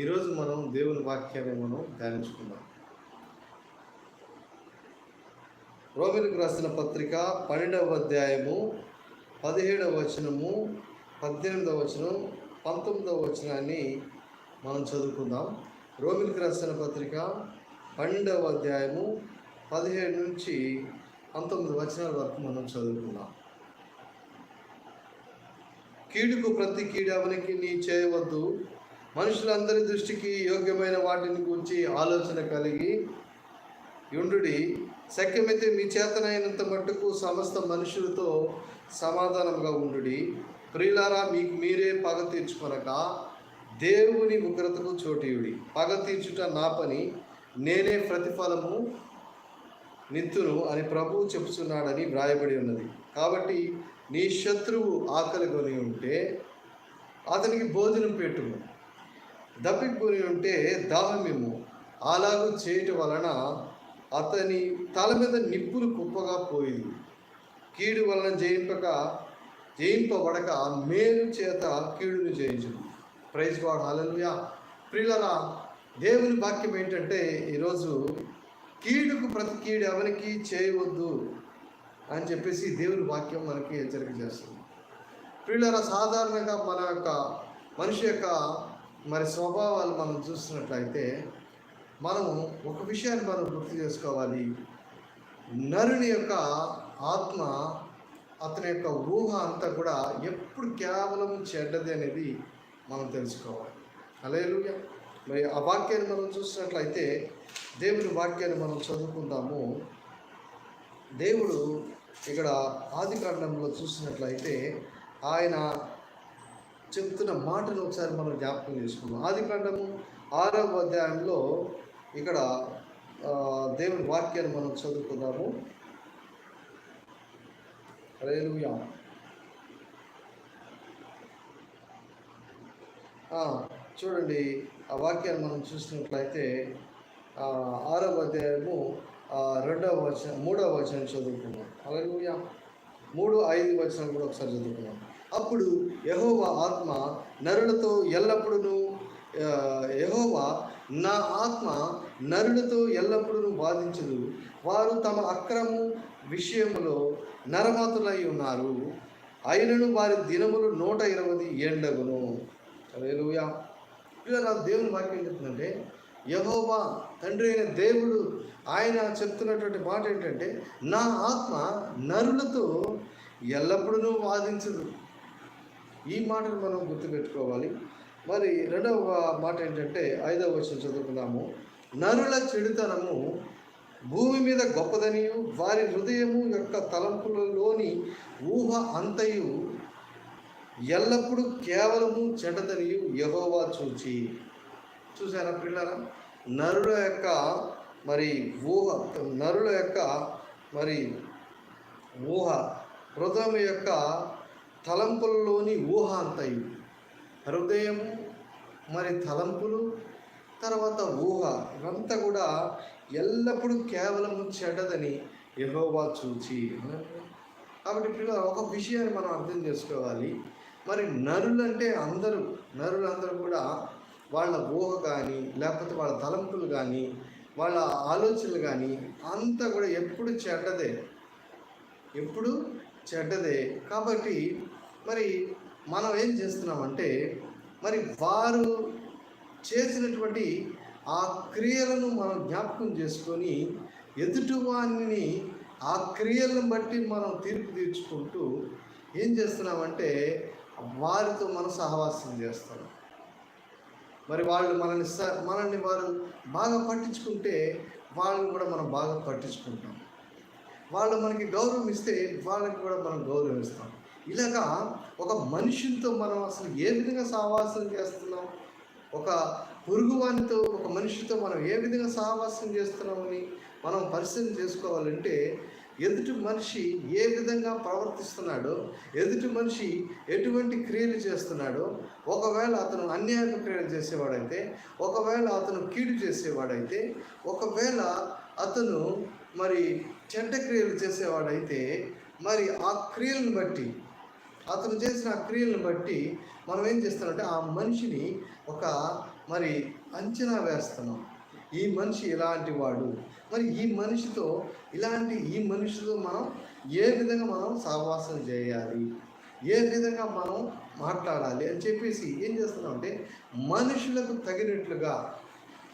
ఈరోజు మనం దేవుని వాక్యాన్ని మనం ధ్యానించుకుందాం. రోమిలకు రాసిన పత్రిక పన్నెండవ అధ్యాయము పదిహేడవ వచనము పద్దెనిమిదవ వచనం పంతొమ్మిదవ వచనాన్ని మనం చదువుకుందాం. రోమిలకు రాసిన పత్రిక పన్నెండవ అధ్యాయము పదిహేడు నుంచి పంతొమ్మిది వచనాల వరకు మనం చదువుకుందాం. కీడుకు ప్రతి కీడవనికి నీ చేయవద్దు మనుషులందరి దృష్టికి యోగ్యమైన వాటిని గురించి ఆలోచన కలిగి యుండుడి శక్యమైతే మీ చేతనైనంత మట్టుకు సమస్త మనుషులతో సమాధానంగా ఉండుడి. ప్రియులారా మీకు మీరే పగ తీర్చుకొనక దేవుని ఉగ్రతకు చోటీయుడి. పగ తీర్చుట నా పని నేనే ప్రతిఫలము నిత్తును అని ప్రభువు చెబుతున్నాడని వ్రాయబడి ఉన్నది. కాబట్టి నీ శత్రువు ఆకలి కొని ఉంటే అతనికి భోజనం పెట్టుము. దప్పికొని ఉంటే దాహమిమ్ము అలాగూ చేయటం వలన అతని తల మీద నిప్పులు కుప్పగా పోయింది. కీడు వలన జయింపక జయింపబడక మేలు చేత కీడును జయించు ప్రైజ్ వాడు హల్లెలూయా. ప్రిలరా దేవుని వాక్యం ఏంటంటే ఈరోజు కీడుకు ప్రతి కీడు ఎవరికి చేయవద్దు అని చెప్పేసి దేవుని వాక్యం మనకి హెచ్చరిక చేస్తుంది. ప్రియులరా సాధారణంగా మన యొక్క మనిషి యొక్క మరి స్వభావాలు మనం చూస్తున్నట్లయితే మనము ఒక విషయాన్ని మనం గుర్తు చేసుకోవాలి. నరుని యొక్క ఆత్మ అతని యొక్క ఊహ అంతా కూడా ఎప్పుడు కేవలం చెడ్డది అనేది మనం తెలుసుకోవాలి. అలేలు మరి ఆ వాక్యాన్ని మనం చూసినట్లయితే దేవుని వాక్యాన్ని మనం చదువుకుందాము. దేవుడు ఇక్కడ ఆది కాండంలో చూసినట్లయితే ఆయన చెప్తున్న మాటను ఒకసారి మనం జ్ఞాపకం చేసుకుందాం. ఆది కాండము ఆరవ అధ్యాయంలో ఇక్కడ దేవుని వాక్యాన్ని మనం చదువుకుందాము. రేలుయా చూడండి ఆ వాక్యాన్ని మనం చూసినట్లయితే ఆరవ అధ్యాయము రెండవ వచనం మూడవ వచనం చదువుకున్నాం అలాగే మూడు ఐదు వచనం కూడా ఒకసారి చదువుకున్నాం అప్పుడు యహోవా ఆత్మ నరులతో ఎల్లప్పుడూ యహోవా నా ఆత్మ నరులతో ఎల్లప్పుడూ బాధించదు వారు తమ అక్రము విషయములో నరమాతులై ఉన్నారు. అయినను వారి దినములు నూట ఇరవై ఏండగును హల్లెలూయా. ఇలా నా దేవుని వాక్యం చెప్తుందంటే యహోవా తండ్రి అయిన దేవుడు ఆయన చెప్తున్నటువంటి మాట ఏంటంటే నా ఆత్మ నరులతో ఎల్లప్పుడూ వాదించదు ఈ మాటను మనం గుర్తుపెట్టుకోవాలి. మరి రెండవ మాట ఏంటంటే ఐదవ వచ్చిన చదువుకున్నాము నరుల చెడుతనము భూమి మీద గొప్పదనియు వారి హృదయము యొక్క తలంపులలోని ఊహ అంతయు ఎల్లప్పుడూ కేవలము చెడ్డదనియు యహోవా చూచి. చూసారా పిల్లరా నరుల యొక్క మరి ఊహ నరుల యొక్క మరి ఊహ హృదయం యొక్క తలంపులలోని ఊహ అంతయు హృదయము మరి తలంపులు తర్వాత ఊహ ఇవంతా కూడా ఎల్లప్పుడూ కేవలం చెడ్డదని యహోవా చూచి. కాబట్టి పిల్లలు ఒక విషయాన్ని మనం అర్థం చేసుకోవాలి. మరి నరులు అంటే అందరూ నరులందరూ కూడా వాళ్ళ ఊహ కానీ లేకపోతే వాళ్ళ తలంపులు కానీ వాళ్ళ ఆలోచనలు కానీ అంతా కూడా ఎప్పుడు చెడ్డదే. ఎప్పుడు చెడ్డదే. కాబట్టి మరి మనం ఏం చేస్తున్నామంటే మరి వారు చేసినటువంటి ఆ క్రియలను మనం జ్ఞాపకం చేసుకొని ఎదుటివాన్ని ఆ క్రియలను బట్టి మనం తీర్పు తీర్చుకుంటూ ఏం చేస్తున్నామంటే వారితో మనం సహవాసం చేస్తాం. మరి వాళ్ళు మనల్ని స మనల్ని వారు బాగా పట్టించుకుంటే వాళ్ళని కూడా మనం బాగా పట్టించుకుంటాం. వాళ్ళు మనకి గౌరవం ఇస్తే వాళ్ళకి కూడా మనం గౌరవం ఇస్తాం. ఇలాగా ఒక మనుషులతో మనం అసలు ఏ విధంగా సావాసం చేస్తున్నాం? ఒక పురుగువానితో ఒక మనిషితో మనం ఏ విధంగా సావాసం చేస్తున్నామని మనం పరిశీలన చేసుకోవాలంటే ఎదుటి మనిషి ఏ విధంగా ప్రవర్తిస్తున్నాడో ఎదుటి మనిషి ఎటువంటి క్రియలు చేస్తున్నాడో ఒకవేళ అతను అన్యాయ క్రియలు చేసేవాడైతే ఒకవేళ అతను కీడు చేసేవాడైతే ఒకవేళ అతను మరి చెడ్డ క్రియలు చేసేవాడైతే మరి ఆ క్రియలను బట్టి అతను చేసిన ఆ క్రియలను బట్టి మనం ఏం చేస్తామంటే ఆ మనిషిని ఒక మరి అంచనా వేస్తున్నాం. ఈ మనిషి ఇలాంటి వాడు? మరి ఈ మనిషితో ఇలాంటి ఈ మనిషితో మనం ఏ విధంగా మనం సహవాసం చేయాలి? ఏ విధంగా మనం మాట్లాడాలి? అని చెప్పేసి ఏం చేస్తున్నాం అంటే మనుషులకు తగినట్లుగా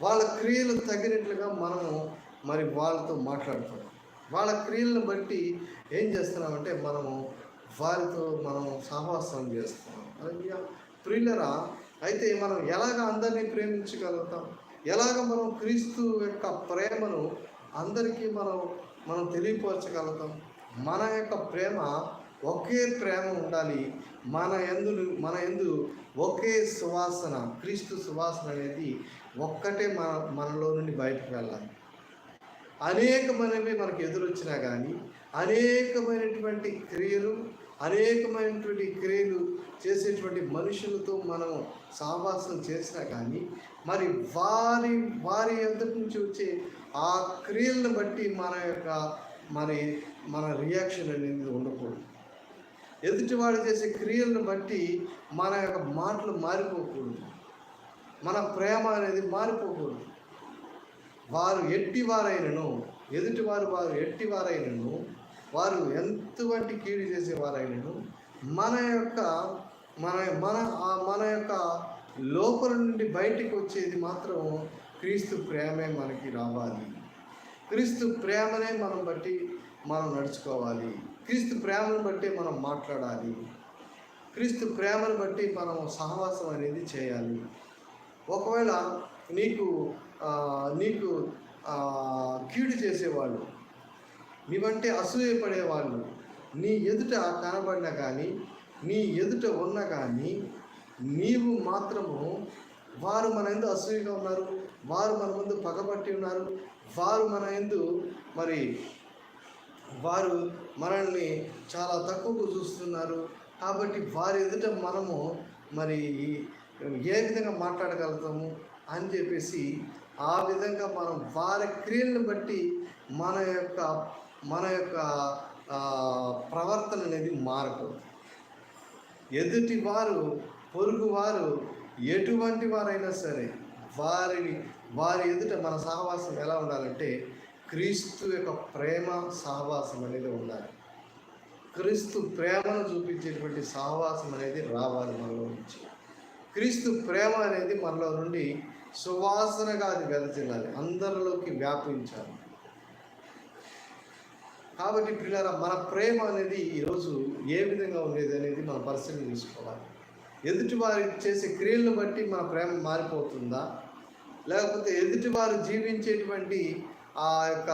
వాళ్ళ క్రియలకు తగినట్లుగా మనము మరి వాళ్ళతో మాట్లాడుతున్నాం. వాళ్ళ క్రియలను బట్టి ఏం చేస్తున్నామంటే మనము వారితో మనం సహవాసం చేస్తున్నాం. ప్రియులరా అయితే మనం ఎలాగ అందరినీ ప్రేమించగలుగుతాం? ఎలాగ మనం క్రీస్తు యొక్క ప్రేమను అందరికీ మనం మనం తెలియపరచగలుగుతాం? మన యొక్క ప్రేమ ఒకే ప్రేమ ఉండాలి. మన ఎందు మన ఎందు ఒకే సువాసన క్రీస్తు సువాసన అనేది ఒక్కటే మన మనలో నుండి బయటకు వెళ్ళాలి. అనేకమైనవి మనకు ఎదురొచ్చినా కానీ అనేకమైనటువంటి క్రియలు అనేకమైనటువంటి క్రియలు చేసేటువంటి మనుషులతో మనం సావాసం చేసినా కానీ మరి వారి వారి ఎదుటి నుంచి వచ్చే ఆ క్రియలను బట్టి మన యొక్క మన మన రియాక్షన్ అనేది ఉండకూడదు. ఎదుటివాడు చేసే క్రియలను బట్టి మన యొక్క మాటలు మారిపోకూడదు. మన ప్రేమ అనేది మారిపోకూడదు. వారు ఎట్టివారైనను ఎదుటివారు వారు ఎట్టివారైనను వారు ఎంతవంటి కీడు చేసేవారైనను మన యొక్క మన మన మన యొక్క లోపల నుండి బయటికి వచ్చేది మాత్రం క్రీస్తు ప్రేమే మనకి రావాలి. క్రీస్తు ప్రేమనే మనం బట్టి మనం నడుచుకోవాలి. క్రీస్తు ప్రేమను బట్టి మనం మాట్లాడాలి. క్రీస్తు ప్రేమను బట్టి మనం సహవాసం అనేది చేయాలి. ఒకవేళ నీకు నీకు కీడు చేసేవాళ్ళు నీవంటే అసూయపడేవాళ్ళు నీ ఎదుట కనబడినా కానీ నీ ఎదుట ఉన్నా కానీ నీవు మాత్రము వారు మన ఎందు అసూయగా ఉన్నారు. వారు మన ముందు పగబట్టి ఉన్నారు. వారు మన ఎందు మరి వారు మనల్ని చాలా తక్కువగా చూస్తున్నారు. కాబట్టి వారి ఎదుట మనము మరి ఏ విధంగా మాట్లాడగలుగుతాము అని చెప్పేసి ఆ విధంగా మనం వారి క్రియలను బట్టి మన యొక్క మన యొక్క ప్రవర్తన అనేది మారదు ఎదుటి వారు పొరుగు వారు ఎటువంటి వారైనా సరే వారిని వారి ఎదుట మన సహవాసం ఎలా ఉండాలంటే క్రీస్తు యొక్క ప్రేమ సహవాసం అనేది ఉండాలి. క్రీస్తు ప్రేమను చూపించేటువంటి సహవాసం అనేది రావాలి మనలో నుంచి. క్రీస్తు ప్రేమ అనేది మనలో నుండి సువాసనగా అది వెదజల్లాలి. అందరిలోకి వ్యాపించాలి. కాబట్టి పిల్లల మన ప్రేమ అనేది ఈరోజు ఏ విధంగా ఉండేది అనేది మనం పరిశీలన చేసుకోవాలి ఎదుటివారి చేసే క్రియలను బట్టి మన ప్రేమ మారిపోతుందా? లేకపోతే ఎదుటివారు జీవించేటువంటి ఆ యొక్క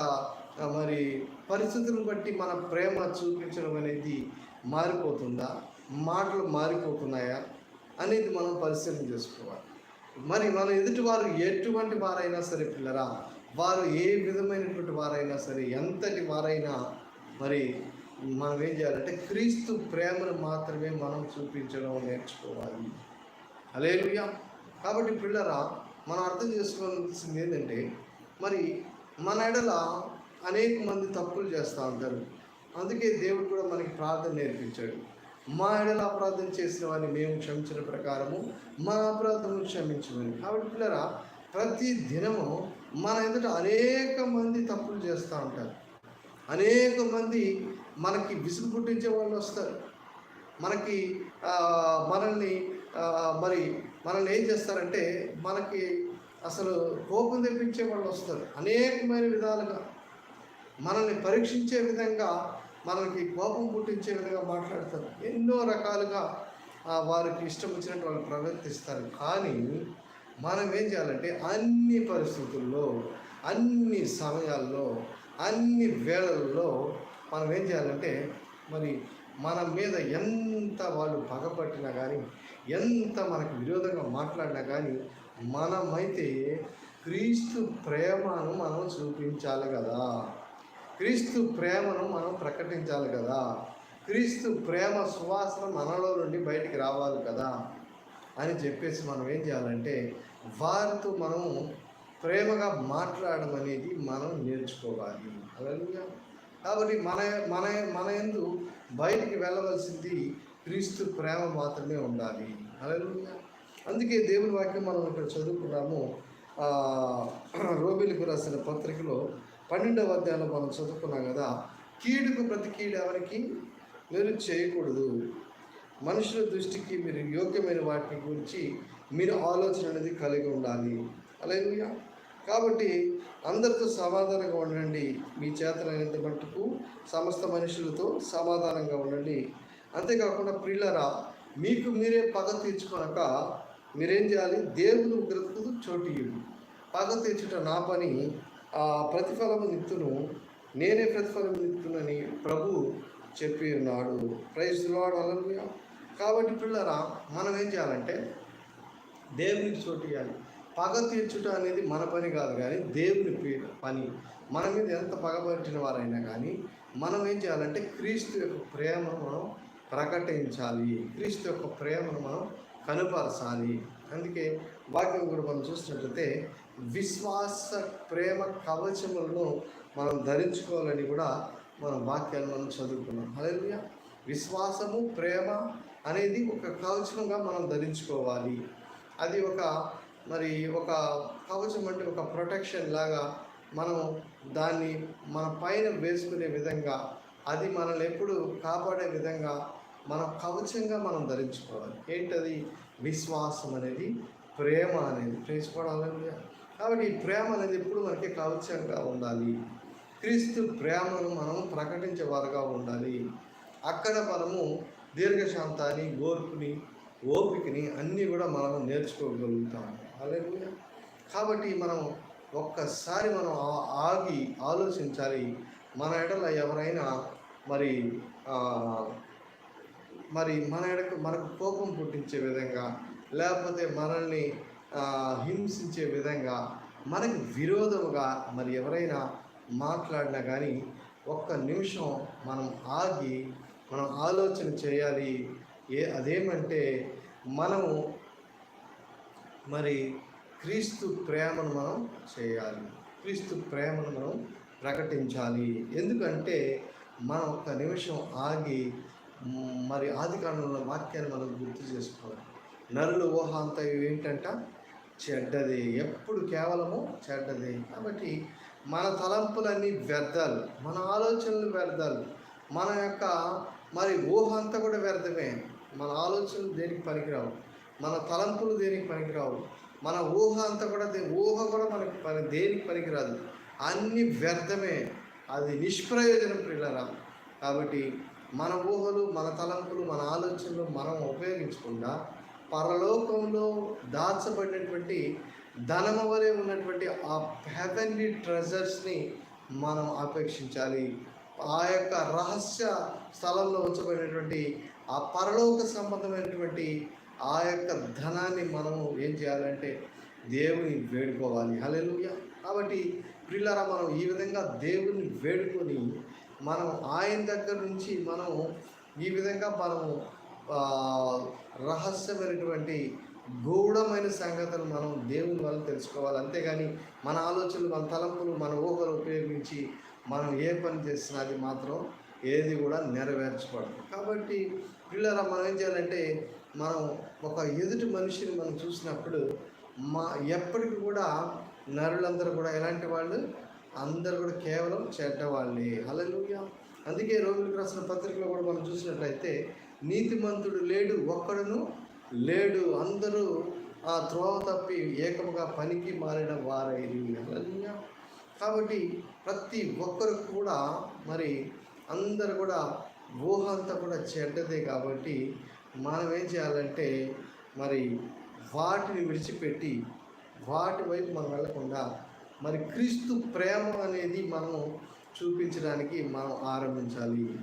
మరి పరిస్థితులను బట్టి మన ప్రేమ చూపించడం అనేది మారిపోతుందా? మాటలు మారిపోతున్నాయా? అనేది మనం పరిశీలన చేసుకోవాలి. మరి మన ఎదుటివారు ఎటువంటి వారైనా సరే పిల్లరా వారు ఏ విధమైనటువంటి వారైనా సరే ఎంతటి వారైనా మరి మనం ఏం చేయాలంటే క్రీస్తు ప్రేమను మాత్రమే మనం చూపించడం నేర్చుకోవాలి. అలేలుయా కాబట్టి పిల్లరా మనం అర్థం చేసుకోవాల్సింది ఏంటంటే మరి మన ఎడల అనేక మంది తప్పులు చేస్తూ ఉంటారు. అందుకే దేవుడు కూడా మనకి ప్రార్థన నేర్పించాడు. మా ఎడల అపరాధం చేసిన వారిని మేము క్షమించిన ప్రకారము మా అపరాధము క్షమించమని. కాబట్టి పిల్లరా ప్రతి దినము మన ఎదుట అనేక మంది తప్పులు చేస్తూ ఉంటారు. అనేక మంది మనకి విసుగు పుట్టించే వాళ్ళు వస్తారు. మనకి మనల్ని మరి మనల్ని ఏం చేస్తారంటే మనకి అసలు కోపం తెప్పించే వాళ్ళు వస్తారు. అనేకమైన విధాలుగా. మనల్ని పరీక్షించే విధంగా మనకి కోపం పుట్టించే విధంగా మాట్లాడతారు. ఎన్నో రకాలుగా వారికి ఇష్టం వచ్చినట్టు వాళ్ళు ప్రవర్తిస్తారు. కానీ మనం ఏం చేయాలంటే అన్ని పరిస్థితుల్లో అన్ని సమయాల్లో అన్ని వేళల్లో మనం ఏం చేయాలంటే మరి మన మీద ఎంత వాళ్ళు పగపట్టినా కానీ ఎంత మనకు విరోధంగా మాట్లాడినా కానీ మనమైతే క్రీస్తు ప్రేమను మనం చూపించాలి కదా. క్రీస్తు ప్రేమను మనం ప్రకటించాలి కదా. క్రీస్తు ప్రేమ సువాసన మనలో నుండి బయటికి రావాలి కదా. అని చెప్పేసి మనం ఏం చేయాలంటే వారితో మనం ప్రేమగా మాట్లాడడం అనేది మనం నేర్చుకోవాలి. అలాగే కాబట్టి మన మన మన ఎందు బయటికి వెళ్ళవలసింది క్రీస్తు ప్రేమ మాత్రమే ఉండాలి. అలాగే అందుకే దేవుని వాక్యం మనం ఇక్కడ చదువుకున్నాము. ఆ, రాసిన పత్రికలో పన్నెండవ అధ్యాయంలో మనం చదువుకున్నాం కదా కీడుకు ప్రతి కీడు ఎవరికి? మీరు చేయకూడదు. మనుషుల దృష్టికి మీరు యోగ్యమైన వాటిని గురించి మీరు ఆలోచన అనేది కలిగి ఉండాలి. అలా కాబట్టి అందరితో సమాధానంగా ఉండండి. మీ చేతనైనంత మట్టుకు సమస్త మనుషులతో సమాధానంగా ఉండండి. అంతేకాకుండా ప్రిల్లరా మీకు మీరే పగ తీర్చుకొనక మీరేం చేయాలి? దేవుని ఉగ్రతకు చోటు ఇవ్వండి పగ తీర్చుట నా పని ఆ ప్రతిఫలము నిత్తును నేనే ప్రతిఫలం నిత్తునని ప్రభు చెప్పి ఉన్నాడు. ప్రైజ్ లాడ్ అలలుయా కాబట్టి పిల్లరా మనం ఏం చేయాలంటే దేవునికి చోటు ఇవ్వాలి పగ తీర్చుట అనేది మన పని కాదు కానీ దేవుని పని. మన మీద ఎంత పగబట్టిన వారైనా కానీ మనం ఏం చేయాలంటే క్రీస్తు యొక్క ప్రేమను మనం ప్రకటించాలి. క్రీస్తు యొక్క ప్రేమను మనం కనుపరచాలి. అందుకే వాక్యం కూడా మనం చూసినట్లయితే విశ్వాస ప్రేమ కవచములను మనం ధరించుకోవాలని కూడా మనం వాక్యాన్ని మనం చదువుకున్నాం. హల్లెలూయా. విశ్వాసము ప్రేమ అనేది ఒక కవచంగా మనం ధరించుకోవాలి. అది ఒక మరి ఒక కవచం అంటే ఒక ప్రొటెక్షన్ లాగా మనం దాన్ని మన పైన వేసుకునే విధంగా అది మనల్ని ఎప్పుడు కాపాడే విధంగా మన కవచంగా మనం ధరించుకోవాలి. ఏంటది? విశ్వాసం అనేది ప్రేమ అనేది. ప్రేసుకోవడం కాబట్టి ఈ ప్రేమ అనేది ఎప్పుడు మనకి కవచంగా ఉండాలి. క్రీస్తు ప్రేమను మనం ప్రకటించే వారుగా ఉండాలి. అక్కడ మనము దీర్ఘశాంతాన్ని ఓర్పుని ఓపికని అన్నీ కూడా మనం నేర్చుకోగలుగుతాము. అలాగే కాబట్టి మనం ఒక్కసారి మనం ఆగి ఆలోచించాలి. మన ఎడల ఎవరైనా మరి మరి మన ఎడకు మనకు కోపం పుట్టించే విధంగా లేకపోతే మనల్ని హింసించే విధంగా మనకు విరోధముగా మరి ఎవరైనా మాట్లాడినా కానీ ఒక్క నిమిషం మనం ఆగి మనం ఆలోచన చేయాలి. ఏ అదేమంటే మనము మరి క్రీస్తు ప్రేమను మనం చేయాలి. క్రీస్తు ప్రేమను మనం ప్రకటించాలి. ఎందుకంటే మనం ఒక్క నిమిషం ఆగి మరి ఆది కాలంలో వాక్యాన్ని మనం గుర్తు చేసుకోవాలి. నరులు ఊహ అంత ఏంటంట? చెడ్డది. ఎప్పుడు కేవలము చెడ్డది. కాబట్టి మన తలంపులన్నీ వ్యర్థాలు మన ఆలోచనలు వ్యర్థాలు మన యొక్క మరి ఊహ అంతా కూడా వ్యర్థమే. మన ఆలోచనలు దేనికి పనికిరావు? మన తలంపులు దేనికి పనికిరావు? మన ఊహ అంతా కూడా ఊహ కూడా మనకి పని దేనికి పనికిరాదు? అన్ని వ్యర్థమే. అది నిష్ప్రయోజనం పిల్లరా కాబట్టి మన ఊహలు మన తలంపులు మన ఆలోచనలు మనం ఉపయోగించకుండా పరలోకంలో దాచబడినటువంటి ధనము వలె ఉన్నటువంటి ఆ హెవెన్లీ ట్రెజర్స్ని మనం అపేక్షించాలి ఆ యొక్క రహస్య స్థలంలో ఉంచబడినటువంటి ఆ పరలోక సంబంధమైనటువంటి ఆ యొక్క ధనాన్ని మనము ఏం చేయాలంటే దేవుని వేడుకోవాలి. హల్లెలూయా. కాబట్టి పిల్లరా మనం ఈ విధంగా దేవుని వేడుకొని మనం ఆయన దగ్గర నుంచి మనం ఈ విధంగా మనము రహస్యమైనటువంటి గూఢమైన సంగతులు మనం దేవుని వల్ల తెలుసుకోవాలి. అంతేగాని మన ఆలోచనలు మన తలంపులు మన ఊహలు ఉపయోగించి మనం ఏ పని చేసినా అది మాత్రం ఏది కూడా నెరవేర్చకూడదు కాబట్టి పిల్లరా మనం ఏం చేయాలంటే మనం ఒక ఎదుటి మనిషిని మనం చూసినప్పుడు మా ఎప్పటికి కూడా నరులందరూ కూడా ఎలాంటి వాళ్ళు? అందరూ కూడా కేవలం చెడ్డవాళ్ళే. హల్లెలూయా. అందుకే రోగులకు రాసిన పత్రికలో కూడా మనం చూసినట్లయితే నీతిమంతుడు లేడు ఒక్కడును లేడు. అందరూ ఆ త్రోవ తప్పి ఏకముగా పనికి మారిన వారైరి కాబట్టి ప్రతి ఒక్కరు కూడా మరి అందరు కూడా ఊహ అంతా కూడా చెడ్డదే కాబట్టి మనం ఏం చేయాలంటే మరి వాటిని విడిచిపెట్టి వాటి వైపు మనం వెళ్ళకుండా మరి క్రీస్తు ప్రేమ అనేది మనం చూపించడానికి మనం ఆరంభించాలి.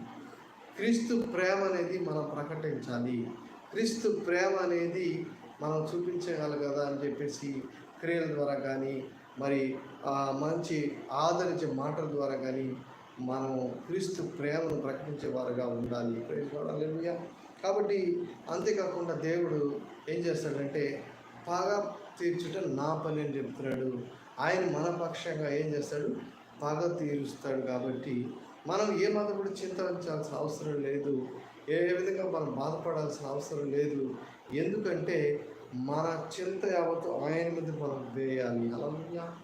క్రీస్తు ప్రేమ అనేది మనం ప్రకటించాలి. క్రీస్తు ప్రేమ అనేది మనం చూపించగల కదా అని చెప్పేసి క్రియల ద్వారా కానీ మరి మంచి ఆదరించే మాటల ద్వారా కానీ మనం క్రీస్తు ప్రేమను ప్రకటించేవారుగా ఉండాలి. హల్లెలూయా కాబట్టి అంతేకాకుండా దేవుడు ఏం చేస్తాడంటే పగ తీర్చుట నా పని అని చెప్తున్నాడు. ఆయన మన పక్షంగా ఏం చేస్తాడు? పగ తీరుస్తాడు కాబట్టి మనం ఏ మాత్రం కూడా చింతించాల్సిన అవసరం లేదు. ఏ విధంగా మనం బాధపడాల్సిన అవసరం లేదు. ఎందుకంటే మన చింత యావత్తు ఆయన మీద మనం వేయాలి. అలా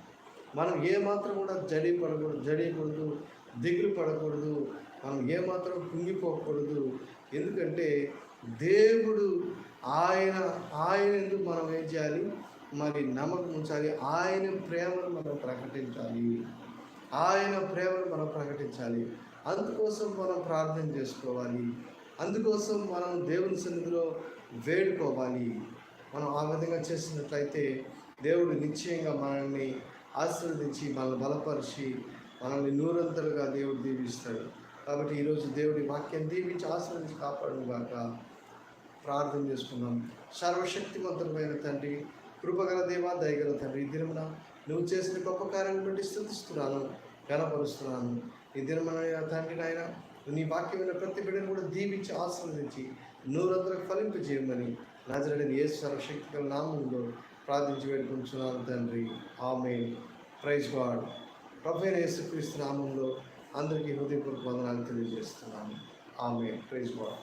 మనం ఏమాత్రం కూడా జడి పడకూడదు జడియకూడదు దిగులు పడకూడదు. మనం ఏమాత్రం కుంగిపోకూడదు. ఎందుకంటే దేవుడు ఆయన ఆయన ఎందుకు మనం ఏం చేయాలి? మరి నమ్మకం ఉంచాలి. ఆయన ప్రేమను మనం ప్రకటించాలి. ఆయన ప్రేమను మనం ప్రకటించాలి. అందుకోసం మనం ప్రార్థన చేసుకోవాలి. అందుకోసం మనం దేవుని సన్నిధిలో వేడుకోవాలి. మనం ఆ విధంగా చేసినట్లయితే దేవుడు నిశ్చయంగా మనల్ని ఆశీర్వదించి మనల్ని బలపరిచి మనల్ని నూరంతలుగా దేవుడు దీవిస్తాడు. కాబట్టి ఈరోజు దేవుడి వాక్యం దీవించి ఆశీర్వదించి కాపాడు గాక. ప్రార్థన చేసుకుందాం. సర్వశక్తివంతమైన తండ్రి కృపగల దేవా దయగల తండ్రి ఈ దినమున నువ్వు చేసిన గొప్ప కార్యాన్ని బట్టి స్థుతిస్తున్నాను గణపరుస్తున్నాను ఈ దినమున తండ్రి నాయన నీ వాక్యమైన ప్రతి బిడ్డను కూడా దీవించి ఆశీర్వదించి నూరంతలకు ఫలింపజేయమని నజరడిని ఏ సర్వశక్తిగల నామంలో ప్రార్థించి వేడుకుంటున్నాను తండ్రి. ఆమె ప్రైజ్ గాడ్. ప్రభైన యేసుక్రీస్తు నామంలో అందరికీ హృదయపూర్వక వందనాలు తెలియజేస్తున్నాను. ఆమె ప్రైజ్ గాడ్.